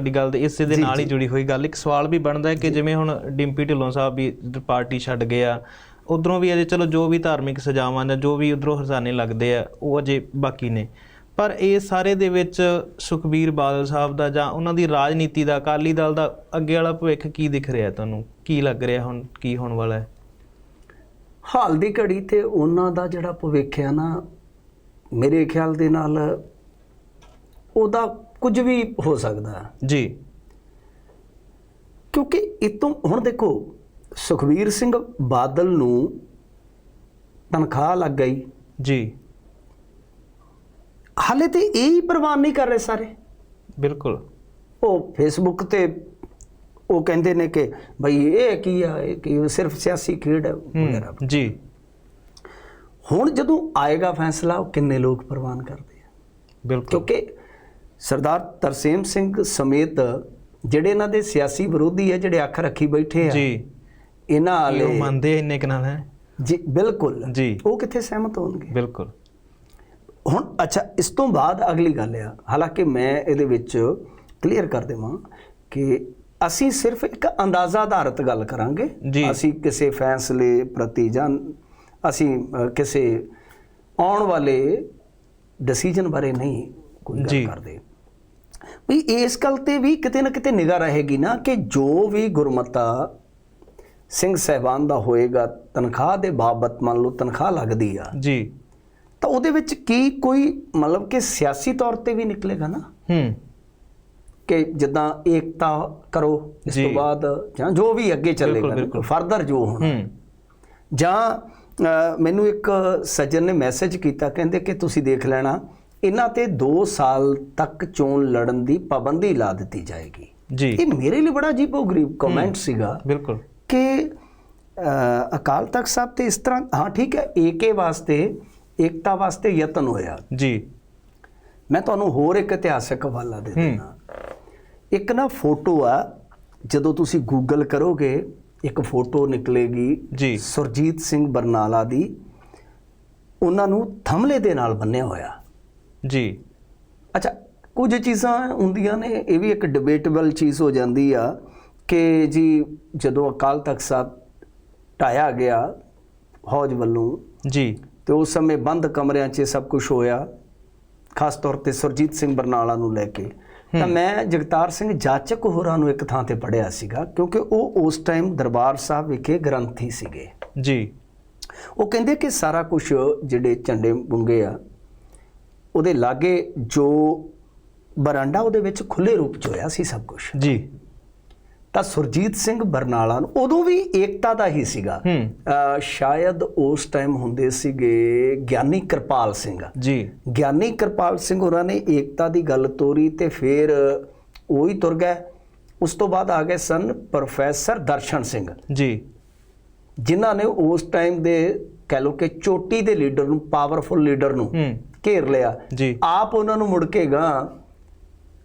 ਦੀ ਗੱਲ ਤੇ ਇਸੇ ਦੇ ਨਾਲ ਹੀ ਜੁੜੀ ਹੋਈ ਗੱਲ। ਇੱਕ ਸਵਾਲ ਵੀ ਬਣਦਾ ਹੈ ਕਿ ਜਿਵੇਂ ਹੁਣ ਡਿੰਪੀ ਢਿੱਲੋਂ ਸਾਹਿਬ ਵੀ ਪਾਰਟੀ ਛੱਡ ਗਏ ਆ ਉਧਰੋਂ ਵੀ ਅਜੇ ਚਲੋ ਜੋ ਵੀ ਧਾਰਮਿਕ ਸਜ਼ਾਵਾਂ ਜਾਂ ਜੋ ਵੀ ਉਧਰੋਂ ਹਰਜ਼ਾਨੇ ਲੱਗਦੇ ਆ ਉਹ ਅਜੇ ਬਾਕੀ ਨੇ। ਪਰ ਇਹ ਸਾਰੇ ਦੇ ਵਿੱਚ ਸੁਖਬੀਰ ਬਾਦਲ ਸਾਹਿਬ ਦਾ ਜਾਂ ਉਹਨਾਂ ਦੀ ਰਾਜਨੀਤੀ ਦਾ ਅਕਾਲੀ ਦਲ ਦਾ ਅੱਗੇ ਵਾਲਾ ਭਵਿੱਖ ਕੀ ਦਿਖ ਰਿਹਾ ਤੁਹਾਨੂੰ? ਕੀ ਲੱਗ ਰਿਹਾ ਹੁਣ ਕੀ ਹੋਣ ਵਾਲਾ ਹੈ? ਹਾਲ ਦੀ ਘੜੀ ਤੇ ਉਹਨਾਂ ਦਾ ਜਿਹੜਾ ਭਵਿੱਖ ਹੈ ਨਾ ਮੇਰੇ ਖਿਆਲ ਦੇ ਨਾਲ ਉਹਦਾ ਕੁਝ ਵੀ ਹੋ ਸਕਦਾ ਜੀ। ਕਿਉਂਕਿ ਇਤੋਂ ਹੁਣ ਦੇਖੋ ਸੁਖਵੀਰ ਸਿੰਘ ਬਾਦਲ ਨੂੰ ਤਨਖਾਹ ਲੱਗ ਗਈ। ਜੀ। ਹਾਲੇ ਤੇ ਇਹ ਹੀ ਪ੍ਰਵਾਨ ਨਹੀਂ ਕਰ ਰਹੇ ਸਾਰੇ। ਬਿਲਕੁਲ। ਉਹ ਫੇਸਬੁੱਕ ਤੇ ਉਹ ਕਹਿੰਦੇ ਨੇ ਕਿ ਭਈ ਇਹ ਕੀ ਆ ਇਹ ਕੀ ਸਿਰਫ ਸਿਆਸੀ ਖੇਡ ਹੈ ਵਗੈਰਾ। ਜੀ। ਹੁਣ ਜਦੋਂ ਆਏਗਾ ਫੈਸਲਾ ਉਹ ਕਿੰਨੇ ਲੋਕ ਪ੍ਰਵਾਨ ਕਰਦੇ ਆ? ਬਿਲਕੁਲ। ਕਿਉਂਕਿ ਸਰਦਾਰ ਤਰਸੇਮ ਸਿੰਘ ਸਮੇਤ ਜਿਹੜੇ ਇਹਨਾਂ ਦੇ ਸਿਆਸੀ ਵਿਰੋਧੀ ਹੈ ਜਿਹੜੇ ਅੱਖ ਰੱਖੀ ਬੈਠੇ ਆ ਜੀ। ਇਹਨਾਂ ਕੀ ਉਹ ਵਾਲੇ ਮੰਨਦੇ ਇੰਨੇ ਕੁ ਨਾਲ ਹੈ? ਜੀ ਬਿਲਕੁਲ। ਜੀ। ਉਹ ਕਿੱਥੇ ਸਹਿਮਤ ਹੋਣਗੇ? ਬਿਲਕੁਲ। ਹੁਣ ਅੱਛਾ ਇਸ ਤੋਂ ਬਾਅਦ ਅਗਲੀ ਗੱਲ ਆ। ਹਾਲਾਂਕਿ ਮੈਂ ਇਹਦੇ ਵਿੱਚ ਕਲੀਅਰ ਕਰ ਦੇਵਾਂ ਕਿ ਅਸੀਂ ਸਿਰਫ ਇੱਕ ਅੰਦਾਜ਼ਾ ਆਧਾਰਿਤ ਗੱਲ ਕਰਾਂਗੇ। ਅਸੀਂ ਕਿਸੇ ਫੈਸਲੇ ਪ੍ਰਤੀ ਜਾਂ ਅਸੀਂ ਕਿਸੇ ਆਉਣ ਵਾਲੇ ਡਿਸੀਜਨ ਬਾਰੇ ਨਹੀਂ ਕੋਈ। ਗੱਲ ਕਰਦੇ। ਵੀ ਇਸ ਗੱਲ ਤੇ ਵੀ ਕਿਤੇ ਨਾ ਕਿਤੇ ਨਿਗਾਹ ਰਹੇਗੀ ਨਾ ਕਿ ਜੋ ਵੀ ਗੁਰਮਤਾ ਸਿੰਘ ਸਹਿਬਾਨ ਦਾ ਹੋਏਗਾ ਤਨਖਾਹ ਦੇ ਬਾਬਤ ਮੰਨ ਲਓ ਤਨਖਾਹ ਲੱਗਦੀ ਆ। ਜੀ। ਤਾਂ ਉਹਦੇ ਵਿੱਚ ਕੀ ਕੋਈ ਮਤਲਬ ਕਿ ਸਿਆਸੀ ਤੌਰ ਤੇ ਵੀ ਨਿਕਲੇਗਾ ਨਾ? ਹੂੰ। ਕਿ ਜਿੱਦਾਂ ਏਕਤਾ ਕਰੋ ਇਸ। ਤੋਂ ਬਾਅਦ ਜਾਂ ਜੋ ਵੀ ਅੱਗੇ ਚੱਲੇਗਾ। ਫਰਦਰ ਜੋ ਹੋਣਾ। ਹੂੰ। ਜਾਂ ਮੈਨੂੰ ਇੱਕ ਸੱਜਣ ਨੇ ਮੈਸੇਜ ਕੀਤਾ ਕਹਿੰਦੇ ਕਿ ਤੁਸੀਂ ਦੇਖ ਲੈਣਾ ਇਹਨਾਂ ਤੇ 2 ਸਾਲ ਤੱਕ ਚੋਣ ਲੜਨ ਦੀ ਪਾਬੰਦੀ ਲਾ ਦਿੱਤੀ ਜਾਏਗੀ। ਜੀ। ਇਹ ਮੇਰੇ ਲਈ ਬੜਾ ਅਜੀਬੋ-ਗਰੀਬ ਕਮੈਂਟ ਸੀਗਾ ਬਿਲਕੁਲ। ਕਿ ਅਕਾਲ ਤਖਤ ਸਾਹਿਬ ਤੇ ਇਸ ਤਰ੍ਹਾਂ ਹਾਂ ਠੀਕ ਹੈ ਏਕੇ ਵਾਸਤੇ ਏਕਤਾ ਵਾਸਤੇ ਯਤਨ ਹੋਇਆ। ਜੀ। ਮੈਂ ਤੁਹਾਨੂੰ ਹੋਰ ਇੱਕ ਇਤਿਹਾਸਕ ਹਵਾਲਾ ਦੇ। ਦਿੰਦਾ। ਇੱਕ ਨਾ ਫੋਟੋ ਆ ਜਦੋਂ ਤੁਸੀਂ ਗੂਗਲ ਕਰੋਗੇ ਇੱਕ ਫੋਟੋ ਨਿਕਲੇਗੀ ਜੀ। ਸੁਰਜੀਤ ਸਿੰਘ ਬਰਨਾਲਾ ਦੀ। ਉਹਨਾਂ ਨੂੰ ਥਮਲੇ ਦੇ ਨਾਲ ਬੰਨਿਆ ਹੋਇਆ। ਜੀ। ਅੱਛਾ ਕੁਝ ਚੀਜ਼ਾਂ ਹੁੰਦੀਆਂ ਨੇ ਇਹ ਵੀ ਇੱਕ ਡਿਬੇਟੇਬਲ ਚੀਜ਼ ਹੋ ਜਾਂਦੀ ਆ ਕਿ ਜੀ ਜਦੋਂ ਅਕਾਲ ਤਖਤ ਸਾਹਿਬ ਢਾਇਆ ਗਿਆ ਫੌਜ ਵੱਲੋਂ ਜੀ। ਤੇ ਉਸ ਸਮੇਂ ਬੰਦ ਕਮਰਿਆਂ 'ਚ ਸਭ ਕੁਝ ਹੋਇਆ ਖਾਸ ਤੌਰ ਤੇ ਸੁਰਜੀਤ ਸਿੰਘ ਬਰਨਾਲਾ ਨੂੰ ਲੈ ਕੇ। ਤਾਂ ਮੈਂ ਜਗਤਾਰ ਸਿੰਘ ਜਾਚਕ ਹੋਰਾਂ ਨੂੰ ਇੱਕ ਥਾਂ ਤੇ ਪੜਿਆ ਸੀਗਾ ਕਿਉਂਕਿ ਉਹ ਉਸ ਟਾਈਮ ਦਰਬਾਰ ਸਾਹਿਬ ਵਿਖੇ ਗ੍ਰੰਥੀ ਸੀਗੇ। ਜੀ। ਉਹ ਕਹਿੰਦੇ ਕਿ ਸਾਰਾ ਕੁਝ ਜਿਹੜੇ ਝੰਡੇ ਬੁੰਗੇ ਆ ਉਹਦੇ ਲਾਗੇ ਜੋ ਬਰਾਂਡਾ ਉਹਦੇ ਵਿੱਚ ਖੁੱਲੇ ਰੂਪ 'ਚ ਹੋਇਆ ਸੀ ਸਭ ਕੁਝ ਜੀ। ਤਾਂ ਸੁਰਜੀਤ ਸਿੰਘ ਬਰਨਾਲਾ ਨੂੰ ਉਦੋਂ ਵੀ ਏਕਤਾ ਦਾ ਹੀ ਸੀਗਾ। ਸ਼ਾਇਦ ਉਸ ਟਾਈਮ ਹੁੰਦੇ ਸੀਗੇ ਗਿਆਨੀ ਕਿਰਪਾਲ ਸਿੰਘ। ਜੀ। ਗਿਆਨੀ ਕਿਰਪਾਲ ਸਿੰਘ ਹੋਰਾਂ ਨੇ ਏਕਤਾ ਦੀ ਗੱਲ ਤੋਰੀ ਤੇ ਫਿਰ ਉਹ ਹੀ ਤੁਰ ਗਏ। ਉਸ ਤੋਂ ਬਾਅਦ ਆ ਗਏ ਸਨ ਪ੍ਰੋਫੈਸਰ ਦਰਸ਼ਨ ਸਿੰਘ। ਜੀ। ਜਿਨ੍ਹਾਂ ਨੇ ਉਸ ਟਾਈਮ ਦੇ ਕਹਿ ਲੋ ਕਿ ਚੋਟੀ ਦੇ ਲੀਡਰ ਨੂੰ ਪਾਵਰਫੁਲ ਲੀਡਰ ਨੂੰ ਘੇਰ ਲਿਆ। ਜੀ। ਆਪ ਉਹਨਾਂ ਨੂੰ ਮੁੜ ਕੇ ਗਾਂ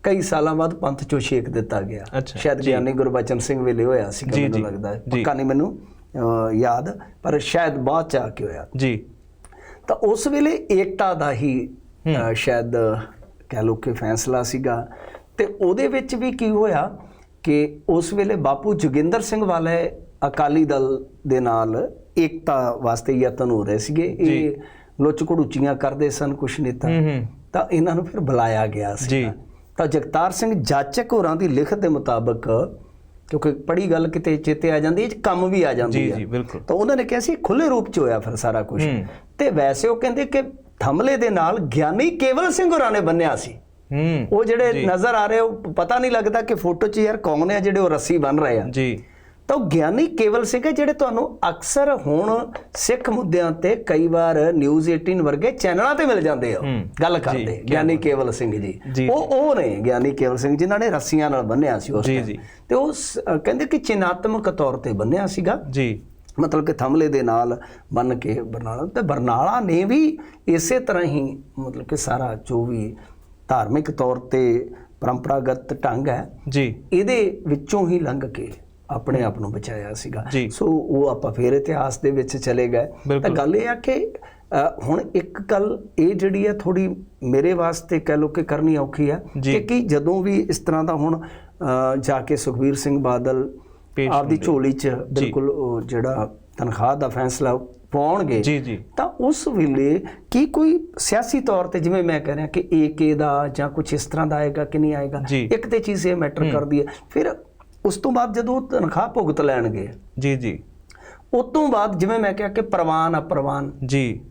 ਕਈ ਸਾਲਾਂ ਬਾਅਦ ਪੰਥ ਚੋਂ ਛੇਕ ਦਿੱਤਾ ਗਿਆ। ਸ਼ਾਇਦ। ਗਿਆਨੀ ਗੁਰਬਚਨ ਸਿੰਘ ਵੇਲੇ ਹੋਇਆ ਸੀ ਮੈਨੂੰ ਲੱਗਦਾ। ਹੈ। ਪੱਕਾ ਨਹੀਂ ਮੈਨੂੰ ਯਾਦ ਪਰ ਸ਼ਾਇਦ ਬਾਅਦ ਚ ਆ ਕੇ ਹੋਇਆ। ਜੀ। ਤਾਂ ਉਸ ਵੇਲੇ ਏਕਤਾ ਦਾ ਹੀ ਸ਼ਾਇਦ ਕਹਿ ਲੋ ਕਿ ਫੈਸਲਾ ਸੀਗਾ। ਤੇ ਉਹਦੇ ਵਿੱਚ ਵੀ ਕੀ ਹੋਇਆ ਕਿ ਉਸ ਵੇਲੇ ਬਾਪੂ ਜੋਗਿੰਦਰ ਸਿੰਘ ਵਾਲੇ ਅਕਾਲੀ ਦਲ ਦੇ ਨਾਲ ਏਕਤਾ ਵਾਸਤੇ ਯਤਨ ਹੋ ਰਹੇ ਸੀਗੇ। ਇਹ ਲੁੱਚ ਘੜੂਚੀਆਂ ਕਰਦੇ ਸਨ ਕੁਛ ਨੇਤਾ। ਤਾਂ ਇਹਨਾਂ ਨੂੰ ਫਿਰ ਬੁਲਾਇਆ ਗਿਆ ਸੀ। ਜੀ। ਤਾਂ ਜਗਤਾਰ ਸਿੰਘ ਜਾਚਕ ਹੋਰਾਂ ਦੀ ਲਿਖਤ ਦੇ ਮੁਤਾਬਕ ਕਿਉਂਕਿ ਪੜੀ ਗੱਲ ਕਿਤੇ ਚੇਤੇ ਆ ਜਾਂਦੀ ਹੈ ਕੰਮ ਵੀ ਆ ਜਾਂਦੀ ਜੀ ਹੈ ਜੀ ਬਿਲਕੁਲ। ਤਾਂ ਉਹਨਾਂ ਨੇ ਕਿਹਾ ਸੀ ਖੁੱਲੇ ਰੂਪ ਚ ਹੋਇਆ ਫਿਰ ਸਾਰਾ ਕੁਝ। ਤੇ ਵੈਸੇ ਉਹ ਕਹਿੰਦੇ ਕਿ ਥਮਲੇ ਦੇ ਨਾਲ ਗਿਆਨੀ ਕੇਵਲ ਸਿੰਘ ਹੋਰਾਂ ਨੇ ਬੰਨਿਆ ਸੀ। ਹੂੰ। ਉਹ ਜਿਹੜੇ ਜੀ। ਨਜ਼ਰ ਆ ਰਹੇ ਉਹ ਪਤਾ ਨਹੀਂ ਲੱਗਦਾ ਕਿ ਫੋਟੋ 'ਚ ਯਾਰ ਕੌਣ ਆ ਜਿਹੜੇ ਉਹ ਰੱਸੀ ਬੰਨ ਰਹੇ ਆ। ਜੀ। ਤਾਂ ਉਹ ਗਿਆਨੀ ਕੇਵਲ ਸਿੰਘ ਹੈ ਜਿਹੜੇ ਤੁਹਾਨੂੰ ਅਕਸਰ ਹੁਣ ਸਿੱਖ ਮੁੱਦਿਆਂ ਤੇ ਕਈ ਵਾਰ ਨਿਊਜ਼ 18 ਵਰਗੇ ਚੈਨਲਾਂ ਤੇ ਮਿਲ ਜਾਂਦੇ ਆ। ਗੱਲ ਕਰਦੇ। ਗਿਆਨੀ ਕੇਵਲ ਸਿੰਘ ਜੀ। ਉਹ ਉਹ ਨੇ ਗਿਆਨੀ ਕੇਵਲ ਸਿੰਘ ਜਿਨ੍ਹਾਂ ਨੇ ਰੱਸੀਆਂ ਨਾਲ ਬੰਨਿਆ ਸੀ ਉਸ। ਜੀ। ਤੇ ਉਹ ਕਹਿੰਦੇ ਕਿ ਚਿਨਾਤਮਕ ਤੌਰ ਤੇ ਬੰਨਿਆ ਸੀਗਾ। ਜੀ। ਮਤਲਬ ਕਿ ਥਮਲੇ ਦੇ ਨਾਲ ਬੰਨ ਕੇ ਬਰਨਾਲਾ। ਤੇ ਬਰਨਾਲਾ ਨੇ ਵੀ ਇਸੇ ਤਰ੍ਹਾਂ ਹੀ ਮਤਲਬ ਕਿ ਸਾਰਾ ਜੋ ਵੀ ਧਾਰਮਿਕ ਤੌਰ ਤੇ ਪਰੰਪਰਾਗਤ ਢੰਗ ਹੈ ਜੀ। ਇਹਦੇ ਵਿੱਚੋਂ ਹੀ ਲੰਘ ਕੇ ਆਪਣੇ ਆਪ ਨੂੰ ਬਚਾਇਆ ਸੀਗਾ। ਸੋ ਉਹ ਆਪਾਂ ਫੇਰ ਇਤਿਹਾਸ ਦੇ ਵਿੱਚ ਚਲੇ ਗਏ ਤਾਂ। ਗੱਲ ਇਹ ਆ ਕਿ ਹੁਣ ਇੱਕ ਗੱਲ ਇਹ ਜਿਹੜੀ ਹੈ ਥੋੜੀ ਮੇਰੇ ਵਾਸਤੇ ਕਹਿ ਲੋ ਕਿ ਕਰਨੀ ਔਖੀ ਆ ਜੀ। ਕਿ ਜਦੋਂ ਵੀ ਇਸ ਤਰ੍ਹਾਂ ਦਾ ਹੁਣ ਜਾ ਕੇ ਸੁਖਬੀਰ ਸਿੰਘ ਬਾਦਲ ਆਪਦੀ। ਝੋਲੀ 'ਚ ਬਿਲਕੁਲ ਜਿਹੜਾ ਤਨਖਾਹ ਦਾ ਫੈਸਲਾ ਪਾਉਣਗੇ ਜੀ ਜੀ ਤਾਂ ਉਸ ਵੇਲੇ ਕੀ ਕੋਈ ਸਿਆਸੀ ਤੌਰ ਤੇ ਜਿਵੇਂ ਮੈਂ ਕਹਿ ਰਿਹਾ ਕਿ ਏਕੇ ਦਾ ਜਾਂ ਕੁਝ ਇਸ ਤਰ੍ਹਾਂ ਦਾ ਆਏਗਾ ਕਿ ਨਹੀਂ ਆਏਗਾ। ਇੱਕ ਤੇ ਚੀਜ਼ ਇਹ ਮੈਟਰ ਕਰਦੀ ਹੈ ਫਿਰ ਉਸ ਤੋਂ ਬਾਅਦ ਜਦੋਂ ਤਨਖਾਹ ਭੁਗਤ ਲੈਣਗੇ ਜੀ ਜੀ। ਉਸ ਤੋਂ ਬਾਅਦ ਜਿਵੇਂ ਮੈਂ ਕਿਹਾ ਕਿ ਪ੍ਰਵਾਨ ਅਪਰਵਾਨ। ਜੀ।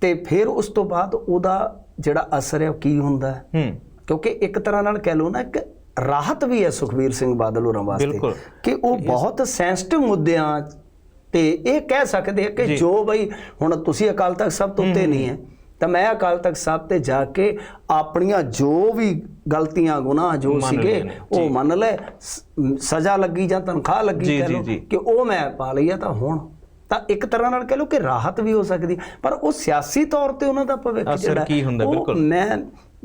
ਤੇ ਫਿਰ ਉਸ ਤੋਂ ਬਾਅਦ ਉਹਦਾ ਜਿਹੜਾ ਅਸਰ ਹੈ ਉਹ ਕੀ ਹੁੰਦਾ ਹੈ? ਹੂੰ। ਕਿਉਂਕਿ ਇੱਕ ਤਰ੍ਹਾਂ ਨਾਲ ਕਹਿ ਲਓ ਨਾ ਇੱਕ ਰਾਹਤ ਵੀ ਹੈ ਸੁਖਬੀਰ ਸਿੰਘ ਬਾਦਲ ਹੋਰਾਂ ਵਾਸਤੇ। ਕਿ ਉਹ ਬਹੁਤ ਸੈਂਸਿਟਿਵ ਮੁੱਦਿਆਂ ਤੇ ਇਹ ਕਹਿ ਸਕਦੇ ਆ ਕਿ। ਜੋ। ਬਈ ਹੁਣ ਤੁਸੀਂ ਅਕਾਲ ਤਖਤ ਸਭ ਤੋਂ ਉੱਤੇ ਨਹੀਂ ਹੈ। ਤਾਂ ਮੈਂ ਅਕਾਲ ਤਖਤ ਸਾਹਿਬ ਤੇ ਜਾ ਕੇ ਆਪਣੀਆਂ ਜੋ ਵੀ ਗਲਤੀਆਂ ਗੁਨਾਹ ਜੋ ਸੀਗੇ ਉਹ ਮੰਨ ਲੈ ਸਜ਼ਾ ਲੱਗੀ ਜਾਂ ਤਨਖਾਹ ਲੱਗੀ ਕਹਿ। ਕਿ ਉਹ ਮੈਂ ਪਾ ਲਈ ਆ ਤਾਂ ਹੁਣ ਤਾਂ ਇੱਕ ਤਰ੍ਹਾਂ ਨਾਲ ਕਹਿ ਲਓ ਕਿ ਰਾਹਤ ਵੀ ਹੋ ਸਕਦੀ। ਪਰ ਉਹ ਸਿਆਸੀ ਤੌਰ ਤੇ ਉਹਨਾਂ ਦਾ ਭਵਿੱਖ ਜਿਹੜਾ ਕੀ ਹੁੰਦਾ, ਬਿਲਕੁਲ। ਮੈਂ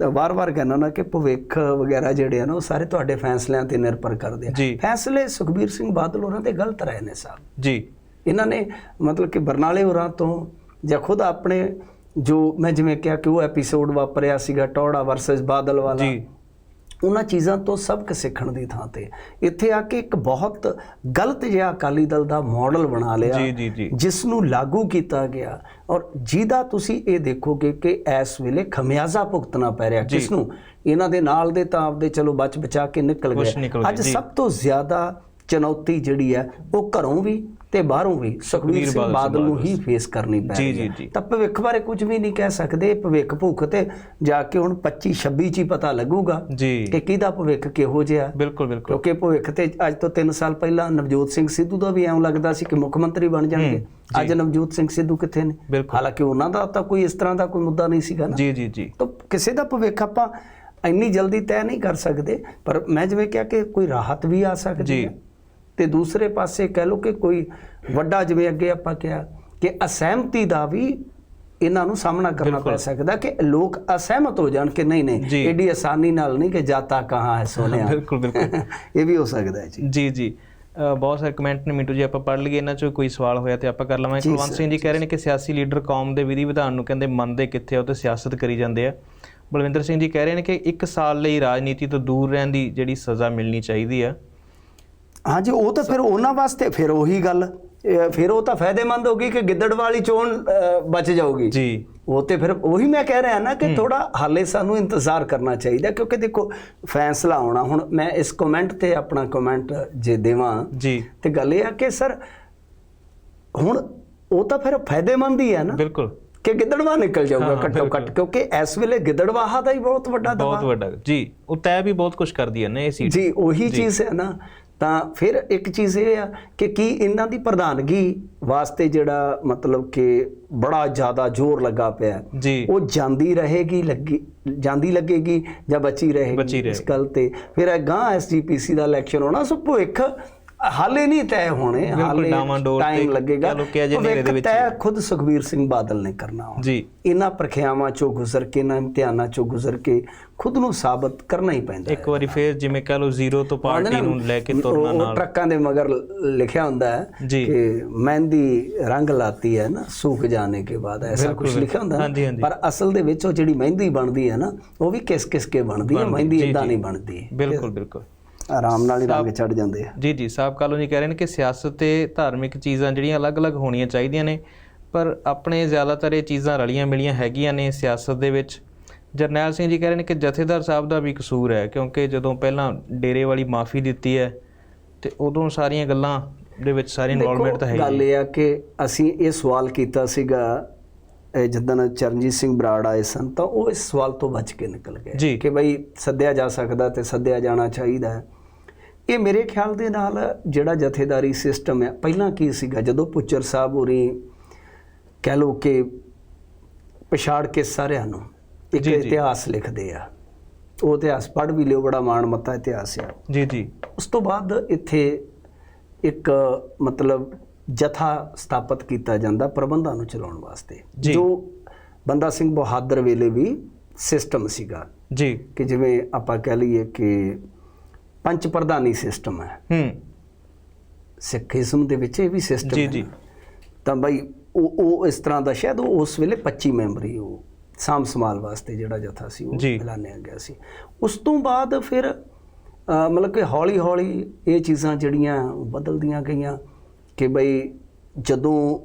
ਵਾਰ-ਵਾਰ ਕਹਿੰਦਾ ਨਾ ਕਿ ਭਵਿੱਖ ਵਗੈਰਾ ਜਿਹੜੇ ਆ ਨਾ ਉਹ ਸਾਰੇ ਤੁਹਾਡੇ ਫੈਸਲਿਆਂ ਤੇ ਨਿਰਭਰ ਕਰਦੇ ਆ। ਫੈਸਲੇ ਸੁਖਬੀਰ ਸਿੰਘ ਬਾਦਲ ਉਹਨਾਂ ਦੇ ਗਲਤ ਰਹੇ ਨੇ ਸਾਹਿਬ। ਜੀ। ਇਹਨਾਂ ਨੇ ਮਤਲਬ ਕਿ ਬਰਨਾਲੇ ਹੋਰਾਂ ਤੋਂ ਜਾਂ ਖੁਦ ਆਪਣੇ ਜੋ ਮੈਂ ਜਿਵੇਂ ਕਿਹਾ ਕਿ ਉਹ ਐਪੀਸੋਡ ਵਾਪਰਿਆ ਸੀਗਾ ਟੌੜਾ ਵਰਸਸ ਬਾਦਲ ਵਾਲਾ। ਜੀ। ਉਹਨਾਂ ਚੀਜ਼ਾਂ ਤੋਂ ਸਬਕ ਸਿੱਖਣ ਦੀ ਥਾਂ ਤੇ। ਇੱਥੇ ਆ ਕੇ ਇੱਕ ਬਹੁਤ ਗਲਤ ਜਿਹਾ ਅਕਾਲੀ ਦਲ ਦਾ ਮਾਡਲ ਬਣਾ ਲਿਆ ਜਿਸ ਨੂੰ ਲਾਗੂ ਕੀਤਾ ਗਿਆ। ਔਰ ਜਿਹਦਾ ਤੁਸੀਂ ਇਹ ਦੇਖੋਗੇ ਕਿ ਇਸ ਵੇਲੇ ਖਮਿਆਜ਼ਾ ਭੁਗਤਣਾ ਪੈ ਰਿਹਾ। ਕਿਸ ਨੂੰ ਇਹਨਾਂ ਦੇ ਨਾਲ ਦੇ ਤਾਂ ਆਪਦੇ ਚਲੋ ਬਚ ਬਚਾ ਕੇ ਨਿਕਲ ਗਏ। ਅੱਜ। ਸਭ ਤੋਂ ਜ਼ਿਆਦਾ ਚੁਣੌਤੀ ਜਿਹੜੀ ਹੈ ਉਹ ਘਰੋਂ ਵੀ ਤੇ ਬਾਹਰੋਂ ਵੀ ਸੁਖਬੀਰ ਸਿੰਘ ਬਾਦਲ ਨੂੰ ਹੀ ਫੇਸ ਕਰਨੀ ਪੈ ਰਹੀ ਹੈ। ਤਾਂ ਭਵਿੱਖ ਬਾਰੇ ਕੁਝ ਵੀ ਨਹੀਂ ਕਹਿ ਸਕਦੇ। ਭਵਿੱਖ ਭੁੱਖ ਤੇ ਜਾ ਕੇ ਹੁਣ 25 26 ਚ ਹੀ ਪਤਾ ਲੱਗੂਗਾ ਕਿ ਕਿਹਦਾ ਭਵਿੱਖ ਕਿਹੋ ਜਿਹਾ ਬਿਲਕੁਲ ਬਿਲਕੁਲ। ਕਿਉਂਕਿ ਭਵਿੱਖ ਤੇ ਅੱਜ ਤੋਂ 3 ਸਾਲ ਪਹਿਲਾਂ ਨਵਜੋਤ ਸਿੰਘ ਸਿੱਧੂ ਦਾ ਵੀ ਐਂ ਲੱਗਦਾ ਸੀ ਕਿ ਮੁੱਖ ਮੰਤਰੀ ਬਣ ਜਾਣਗੇ। ਅੱਜ ਨਵਜੋਤ ਸਿੰਘ ਸਿੱਧੂ ਕਿੱਥੇ ਨੇ। ਹਾਲਾਂਕਿ ਉਹਨਾਂ ਦਾ ਤਾਂ ਕੋਈ ਇਸ ਤਰ੍ਹਾਂ ਦਾ ਕੋਈ ਮੁੱਦਾ ਨਹੀਂ ਸੀਗਾ ਨਾ। ਜੀ ਜੀ ਜੀ। ਤਾਂ ਕਿਸੇ ਦਾ ਭਵਿੱਖ ਆਪਾਂ ਇੰਨੀ ਜਲਦੀ ਤੈਅ ਨਹੀਂ ਕਰ ਸਕਦੇ। ਪਰ ਮੈਂ ਜਿਵੇਂ ਕਿਹਾ ਕਿ ਕੋਈ ਰਾਹਤ ਵੀ ਆ ਸਕਦੀ। ਹੈ। ਤੇ ਦੂਸਰੇ ਪਾਸੇ ਕਹਿ ਲਓ ਕਿ ਕੋਈ ਵੱਡਾ ਜਿਵੇਂ ਅੱਗੇ ਆਪਾਂ ਕਿਹਾ ਕਿ ਅਸਹਿਮਤੀ ਦਾ ਵੀ ਇਹਨਾਂ ਨੂੰ ਸਾਹਮਣਾ ਕਰਨਾ। ਪੈ ਸਕਦਾ ਕਿ ਲੋਕ ਅਸਹਿਮਤ ਹੋ ਜਾਣ ਕਿ ਨਹੀਂ ਨਹੀਂ। ਏਡੀ ਆਸਾਨੀ ਨਾਲ ਨਹੀਂ ਕਿ ਜਾਤਾ ਕਹਾਂ ਹੈ ਸੋਨਿਆ ਬਿਲਕੁਲ ਬਿਲਕੁਲ। ਇਹ ਵੀ ਹੋ ਸਕਦਾ ਹੈ ਜੀ। ਜੀ ਜੀ। ਬਹੁਤ ਸਾਰੇ ਕਮੈਂਟ ਨੇ ਮਿੰਟੂ ਜੀ ਆਪਾਂ ਪੜ੍ਹ ਲਈਏ ਇਹਨਾਂ ਚੋਂ ਕੋਈ ਸਵਾਲ ਹੋਇਆ ਤੇ ਆਪਾਂ ਕਰ ਲਵਾਂਗੇ। ਕੁਲਵੰਤ ਸਿੰਘ ਜੀ ਕਹਿ ਰਹੇ ਨੇ ਕਿ ਸਿਆਸੀ ਲੀਡਰ ਕੌਮ ਦੇ ਵਿਧੀ ਵਿਧਾਨ ਨੂੰ ਕਹਿੰਦੇ ਮੰਨਦੇ ਕਿੱਥੇ ਆ ਉਹ ਤੇ ਸਿਆਸਤ ਕਰੀ ਜਾਂਦੇ ਆ। ਬਲਵਿੰਦਰ ਸਿੰਘ ਜੀ ਕਹਿ ਰਹੇ ਨੇ ਕਿ 1 ਸਾਲ ਲਈ ਰਾਜਨੀਤੀ ਤੋਂ ਦੂਰ ਰਹਿਣ ਦੀ ਜਿਹੜੀ ਸਜ਼ਾ ਮਿਲਣੀ ਚਾਹੀਦੀ ਆ। ਹਾਂਜੀ ਉਹ ਤਾਂ ਫਿਰ ਉਹਨਾਂ ਵਾਸਤੇ ਫਿਰ ਉਹੀ ਗੱਲ। ਫਿਰ ਉਹ ਤਾਂ ਫਾਇਦੇਮੰਦ ਹੋਗੀ ਕਿ ਗਿੱਦੜ ਵਾਲੀ ਚੋਣ ਬਚ ਜਾਊਗੀ। ਜੀ। ਉਹ ਤੇ ਫਿਰ ਉਹੀ ਮੈਂ ਕਹਿ ਰਿਹਾ ਨਾ ਕਿ ਥੋੜਾ ਹਾਲੇ ਸਾਨੂੰ ਇੰਤਜ਼ਾਰ ਕਰਨਾ ਚਾਹੀਦਾ ਕਿਉਂਕਿ ਦੇਖੋ ਫੈਸਲਾ ਆਉਣਾ। ਹੁਣ ਮੈਂ ਇਸ ਕਮੈਂਟ ਤੇ ਆਪਣਾ ਕਮੈਂਟ ਜੇ ਦੇਵਾਂ ਜੀ। ਤੇ ਗੱਲ ਇਹ ਆ ਕਿ ਸਰ ਹੁਣ ਉਹ ਤਾਂ ਫਿਰ ਫਾਇਦੇਮੰਦ ਹੀ ਹੈ ਨਾ ਬਿਲਕੁਲ। ਕਿ ਗਿੱਦੜਵਾ ਨਿਕਲ ਜਾਊਗਾ ਘੱਟੋ। ਘੱਟ ਕਿਉਂਕਿ ਇਸ ਵੇਲੇ ਗਿੱਦੜਵਾਹਾ ਦਾ ਹੀ ਬਹੁਤ ਵੱਡਾ ਬਹੁਤ ਦਬਾਅ। ਵੱਡਾ। ਜੀ ਉਹ ਤੈ ਵੀ ਬਹੁਤ ਕੁਝ ਕਰਦੀ ਹੈ ਨਾ ਇਹ ਸੀਟ। ਜੀ ਉਹੀ। ਚੀਜ਼ ਹੈ ਨਾ ਤਾਂ ਫਿਰ ਇੱਕ ਚੀਜ਼ ਇਹ ਆ ਕਿ ਕੀ ਇਹਨਾਂ ਦੀ ਪ੍ਰਧਾਨਗੀ ਵਾਸਤੇ ਜਿਹੜਾ ਮਤਲਬ ਕਿ ਬੜਾ ਜ਼ਿਆਦਾ ਜ਼ੋਰ ਲੱਗਾ ਪਿਆ ਜੀ। ਉਹ ਜਾਂਦੀ ਰਹੇਗੀ ਲੱਗੀ ਜਾਂਦੀ ਲੱਗੇਗੀ ਜਾਂ ਬਚੀ ਰਹੇਗੀ ਇਸ। ਗੱਲ ਤੇ। ਫਿਰ ਇਹ ਗਾਂ ਐਸਜੀਪੀਸੀ ਦਾ ਇਲੈਕਸ਼ਨ ਹੋਣਾ ਸੋ ਭਵਿੱਖ ਹਾਲੇ ਨਹੀਂ ਤੈਅ ਹੋਣੇ ਹਾਲੇ ਟਾਈਮ ਲੱਗੇਗਾ। ਕਿ ਅਜੇ ਹਨੇਰੇ ਦੇ ਵਿੱਚ ਤੈਅ। ਖੁਦ ਸੁਖਬੀਰ ਸਿੰਘ ਬਾਦਲ ਨੇ ਕਰਨਾ ਹੁਣ ਜੀ। ਇਹਨਾਂ ਪ੍ਰਖਿਆਵਾਂ ਚੋਂ ਗੁਜ਼ਰ ਕੇ ਇਹਨਾਂ ਇਮਤਿਹਾਨਾਂ ਚੋਂ ਗੁਜ਼ਰ ਕੇ ਖੁਦ ਨੂੰ ਸਾਬਤ ਕਰਨਾ ਹੀ ਪੈਂਦਾ ਇੱਕ ਵਾਰੀ ਫੇਰ ਜਿਵੇਂ ਕਹ ਲਓ ਜ਼ੀਰੋ ਤੋਂ ਪਾਰਟੀ ਨੂੰ ਲੈ ਕੇ ਤੁਰਨਾ ਉਹ- ਉਹ ਨਾਲ। ਟਰੱਕਾਂ ਦੇ ਮਗਰ ਲਿਖਿਆ ਹੁੰਦਾ ਹੈ ਜੀ। ਕਿ ਮਹਿੰਦੀ ਰੰਗ ਲਾਤੀ ਹੈ ਨਾ ਸੂਖ ਜਾਣੇ ਕੇ ਬਾਅਦ ਐਸਾ ਕੁਝ ਲਿਖਿਆ ਹੁੰਦਾ। ਪਰ ਅਸਲ ਦੇ ਵਿੱਚ ਉਹ ਜਿਹੜੀ ਮਹਿੰਦੀ ਬਣਦੀ ਹੈ ਨਾ ਉਹ ਵੀ ਕਿਸ ਕਿਸ ਕੇ ਬਣਦੀ ਹੈ। ਮਹਿੰਦੀ ਜੀ, ਇਦਾਂ ਜੀ। ਨਹੀਂ ਬਣਦੀ। ਬਿਲਕੁਲ ਬਿਲਕੁਲ। ਆਰਾਮ ਨਾਲ ਹੀ ਰੰਗ ਚੜ ਜਾਂਦੇ ਆ। ਜੀ ਜੀ ਸਾਹਿਬ ਕਾਲੋਂ ਜੀ ਕਹਿ ਰਹੇ ਨੇ ਕਿ ਸਿਆਸਤ ਤੇ ਧਾਰਮਿਕ ਚੀਜ਼ਾਂ ਜਿਹੜੀਆਂ ਅਲੱਗ-ਅਲੱਗ ਹੋਣੀਆਂ ਚਾਹੀਦੀਆਂ ਨੇ ਪਰ ਆਪਣੇ ਜ਼ਿਆਦਾਤਰ ਇਹ ਚੀਜ਼ਾਂ ਰਲੀਆਂ ਮਿਲੀਆਂ ਹੈਗੀਆਂ ਨੇ ਸਿਆਸਤ ਦੇ ਵਿੱਚ। ਜਰਨੈਲ ਸਿੰਘ ਜੀ ਕਹਿ ਰਹੇ ਨੇ ਕਿ ਜਥੇਦਾਰ ਸਾਹਿਬ ਦਾ ਵੀ ਕਸੂਰ ਹੈ ਕਿਉਂਕਿ ਜਦੋਂ ਪਹਿਲਾਂ ਡੇਰੇ ਵਾਲੀ ਮਾਫੀ ਦਿੱਤੀ ਹੈ ਤੇ ਉਦੋਂ ਸਾਰੀਆਂ ਗੱਲਾਂ ਦੇ ਵਿੱਚ ਸਾਰੀ ਇਨਵੋਲਵਮੈਂਟ ਤਾਂ ਹੈ ਗੱਲ ਇਹ ਆ ਕਿ ਅਸੀਂ ਇਹ ਸਵਾਲ ਕੀਤਾ ਸੀਗਾ ਜਿੱਦਣ ਚਰਨਜੀਤ ਸਿੰਘ ਬਰਾੜ ਆਏ ਸਨ ਤਾਂ ਉਹ ਇਸ ਸਵਾਲ ਤੋਂ ਬਚ ਕੇ ਨਿਕਲ ਗਏ। ਕਿ ਬਈ ਸੱਦਿਆ ਜਾ ਸਕਦਾ ਤੇ ਸੱਦਿਆ ਜਾਣਾ ਚਾਹੀਦਾ ਹੈ। ਇਹ ਮੇਰੇ ਖਿਆਲ ਦੇ ਨਾਲ ਜਿਹੜਾ ਜਥੇਦਾਰੀ ਸਿਸਟਮ ਹੈ ਪਹਿਲਾਂ ਕੀ ਸੀਗਾ? ਜਦੋਂ ਪੁੱਚਰ ਸਾਹਿਬ ਹੋਰੀ ਕਹਿ ਲੋ ਕਿ ਪਛਾੜ ਕੇ ਸਾਰਿਆਂ ਨੂੰ ਇੱਕ। ਇਤਿਹਾਸ ਲਿਖਦੇ ਆ। ਉਹ ਇਤਿਹਾਸ ਪੜ੍ਹ ਵੀ ਲਿਓ ਬੜਾ ਮਾਣ ਮੱਤਾ ਇਤਿਹਾਸ ਆ। ਜੀ ਜੀ। ਉਸ ਤੋਂ ਬਾਅਦ ਇੱਥੇ ਇੱਕ ਮਤਲਬ ਜਥਾ ਸਥਾਪਿਤ ਕੀਤਾ ਜਾਂਦਾ ਪ੍ਰਬੰਧਾਂ ਨੂੰ ਚਲਾਉਣ ਵਾਸਤੇ। ਜੋ ਬੰਦਾ ਸਿੰਘ ਬਹਾਦਰ ਵੇਲੇ ਵੀ ਸਿਸਟਮ ਸੀਗਾ। ਜੀ। ਕਿ ਜਿਵੇਂ ਆਪਾਂ ਕਹਿ ਲਈਏ ਕਿ ਪੰਚ ਪ੍ਰਧਾਨੀ ਸਿਸਟਮ ਹੈ। ਹੂੰ। ਸਿੱਖੀਜ਼ਮ ਦੇ ਵਿੱਚ ਇਹ ਵੀ ਸਿਸਟਮ ਜੀ ਹੈ ਜੀ। ਤਾਂ ਬਈ ਉਹ ਉਹ ਇਸ ਤਰ੍ਹਾਂ ਦਾ ਸ਼ਾਇਦ ਉਹ ਉਸ ਵੇਲੇ 25 ਮੈਂਬਰੀ ਉਹ ਸਾਮ ਸੰਭਾਲ ਵਾਸਤੇ ਜਿਹੜਾ ਜਥਾ ਸੀ ਉਹ। ਐਲਾਨਿਆ ਗਿਆ ਸੀ। ਉਸ ਤੋਂ ਬਾਅਦ ਫਿਰ ਮਤਲਬ ਕਿ ਹੌਲੀ ਹੌਲੀ ਇਹ ਚੀਜ਼ਾਂ ਜਿਹੜੀਆਂ ਬਦਲਦੀਆਂ ਗਈਆਂ ਕਿ ਬਈ ਜਦੋਂ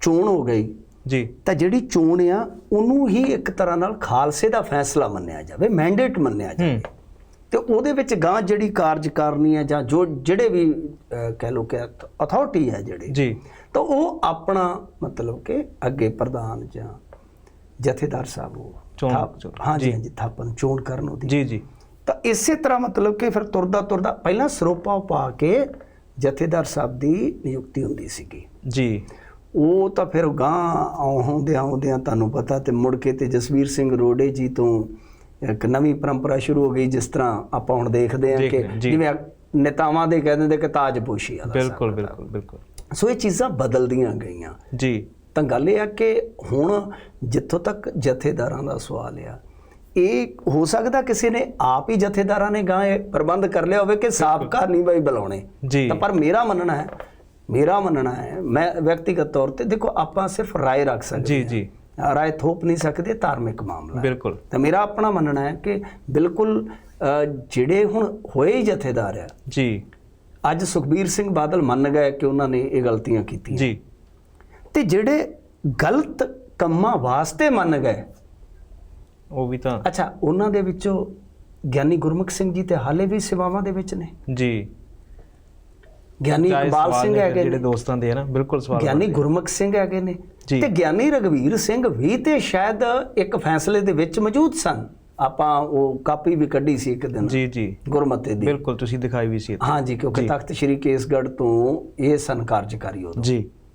ਚੋਣ ਹੋ ਗਈ ਜੀ। ਤਾਂ ਜਿਹੜੀ ਚੋਣ ਆ ਉਹਨੂੰ ਹੀ ਇੱਕ ਤਰ੍ਹਾਂ ਨਾਲ ਖਾਲਸੇ ਦਾ ਫੈਸਲਾ ਮੰਨਿਆ ਜਾਵੇ ਮੈਂਡੇਟ ਮੰਨਿਆ ਜਾਵੇ। ਤੇ ਉਹਦੇ ਵਿੱਚ ਗਾਂ ਜਿਹੜੀ ਕਾਰਜਕਾਰਨੀ ਹੈ ਜਾਂ ਜੋ ਜਿਹੜੇ ਵੀ ਕਹਿ ਲੋ ਕਿ ਅਥਾਰਟੀ ਹੈ ਜਿਹੜੀ ਜੀ। ਤਾਂ ਉਹ ਆਪਣਾ ਮਤਲਬ ਕਿ ਅੱਗੇ ਪ੍ਰਧਾਨ ਜਾਂ ਜਥੇਦਾਰ ਸਾਹਿਬ ਉਹ ਚੋਣ- ਹਾਂਜੀ ਜੀ। ਹਾਂਜੀ ਥਾਪਨ ਚੋਣ ਕਰਨ ਉਹਦੀ। ਜੀ ਜੀ। ਤਾਂ ਇਸੇ ਤਰ੍ਹਾਂ ਮਤਲਬ ਕਿ ਫਿਰ ਤੁਰਦਾ ਤੁਰਦਾ ਪਹਿਲਾਂ ਸਰੋਪਾ ਪਾ ਕੇ ਜਥੇਦਾਰ ਸਾਹਿਬ ਦੀ ਨਿਯੁਕਤੀ ਹੁੰਦੀ ਸੀਗੀ। ਜੀ। ਉਹ ਤਾਂ ਫਿਰ ਗਾਂ ਆਉਂਦੇ ਆਉਂਦਿਆਂ ਤੁਹਾਨੂੰ ਪਤਾ ਤੇ ਮੁੜ ਕੇ ਤੇ ਜਸਵੀਰ ਸਿੰਘ ਰੋਡੇ ਜੀ ਤੋਂ ਇੱਕ ਨਵੀਂ ਪਰੰਪਰਾ ਸ਼ੁਰੂ ਹੋ ਗਈ ਜਿਸ ਤਰ੍ਹਾਂ ਆਪਾਂ ਹੁਣ ਦੇਖਦੇ ਹਾਂ ਕਿ। ਜਿਵੇਂ ਨੇਤਾਵਾਂ ਦੇ ਕਹਿ ਦਿੰਦੇ ਕਿ ਤਾਜਪੋਸ਼ੀ ਵਾਲਾ ਬਿਲਕੁਲ ਬਿਲਕੁਲ ਬਿਲਕੁਲ। ਸੋ ਇਹ ਚੀਜ਼ਾਂ ਬਦਲਦੀਆਂ ਗਈਆਂ। ਜੀ। ਤਾਂ ਗੱਲ ਇਹ ਆ ਕਿ ਹੁਣ ਜਿੱਥੋਂ ਤੱਕ ਜਥੇਦਾਰਾਂ ਦਾ ਸਵਾਲ ਆ ਇਹ ਹੋ ਸਕਦਾ ਕਿਸੇ ਨੇ ਆਪ ਹੀ ਜਥੇਦਾਰਾਂ ਨੇ ਗਾਂ ਪ੍ਰਬੰਧ ਕਰ ਲਿਆ ਹੋਵੇ ਕਿ ਸਾਬਕਾ ਨਹੀਂ ਬਈ ਬੁਲਾਉਣੇ। ਤਾਂ ਪਰ ਮੇਰਾ ਮੰਨਣਾ ਹੈ ਮੇਰਾ ਮੰਨਣਾ ਹੈ ਮੈਂ ਵਿਅਕਤੀਗਤ ਤੌਰ ਤੇ ਦੇਖੋ ਆਪਾਂ ਸਿਰਫ ਰਾਏ ਰੱਖ ਸਕਦੇ ਜੀ ਜੀ। ਰਾਏ ਥੋਪ ਨਹੀਂ ਸਕਦੇ ਧਾਰਮਿਕ ਮਾਮਲਾ। ਬਿਲਕੁਲ। ਤਾਂ ਮੇਰਾ ਆਪਣਾ ਮੰਨਣਾ ਹੈ ਕਿ ਬਿਲਕੁਲ ਜਿਹੜੇ ਹੁਣ ਹੋਏ ਹੀ ਜਥੇਦਾਰ ਆ ਜੀ। ਅੱਜ ਸੁਖਬੀਰ ਸਿੰਘ ਬਾਦਲ ਮੰਨ ਗਏ ਕਿ ਉਹਨਾਂ ਨੇ ਇਹ ਗਲਤੀਆਂ ਕੀਤੀਆਂ। ਜੀ। ਤੇ ਜਿਹੜੇ ਗਲਤ ਕੰਮਾਂ ਵਾਸਤੇ ਮੰਨ ਗਏ ਉਹ ਵੀ ਤਾਂ ਅੱਛਾ ਉਹਨਾਂ ਦੇ ਵਿੱਚੋਂ ਗਿਆਨੀ ਗੁਰਮੁਖ ਸਿੰਘ ਜੀ ਤੇ ਹਾਲੇ ਵੀ ਸੇਵਾਵਾਂ ਦੇ ਵਿੱਚ ਨੇ? ਜੀ। ਗਿਆਨੀ ਇਕਬਾਲ ਸਿੰਘ ਹੈਗੇ ਜਿਹੜੇ ਦੋਸਤਾਂ ਦੇ ਹੈ ਨਾ ਬਿਲਕੁਲ ਸਵਾਲ ਗਿਆਨੀ। ਗੁਰਮੁਖ ਸਿੰਘ ਹੈਗੇ ਨੇ ਜੀ। ਤੇ ਗਿਆਨੀ ਰਗਵੀਰ ਸਿੰਘ ਵੀ ਤੇ ਸ਼ਾਇਦ ਇੱਕ ਫੈਸਲੇ ਦੇ ਵਿੱਚ ਮੌਜੂਦ ਸਨ ਆਪਾਂ ਉਹ ਕਾਪੀ ਵੀ ਕੱਢੀ ਸੀ ਇੱਕ ਦਿਨ ਜੀ ਜੀ ਗੁਰਮਤੇ ਦੀ ਬਿਲਕੁਲ ਤੁਸੀਂ ਦਿਖਾਈ ਵੀ ਸੀ ਇੱਥੇ। ਹਾਂਜੀ ਕਿਉਂਕਿ ਜੀ। ਤਖਤ ਸ੍ਰੀ ਕੇਸਗੜ੍ਹ ਤੋਂ ਇਹ ਸਨ ਕਾਰਜਕਾਰੀ ਉਦੋਂ ਜੀ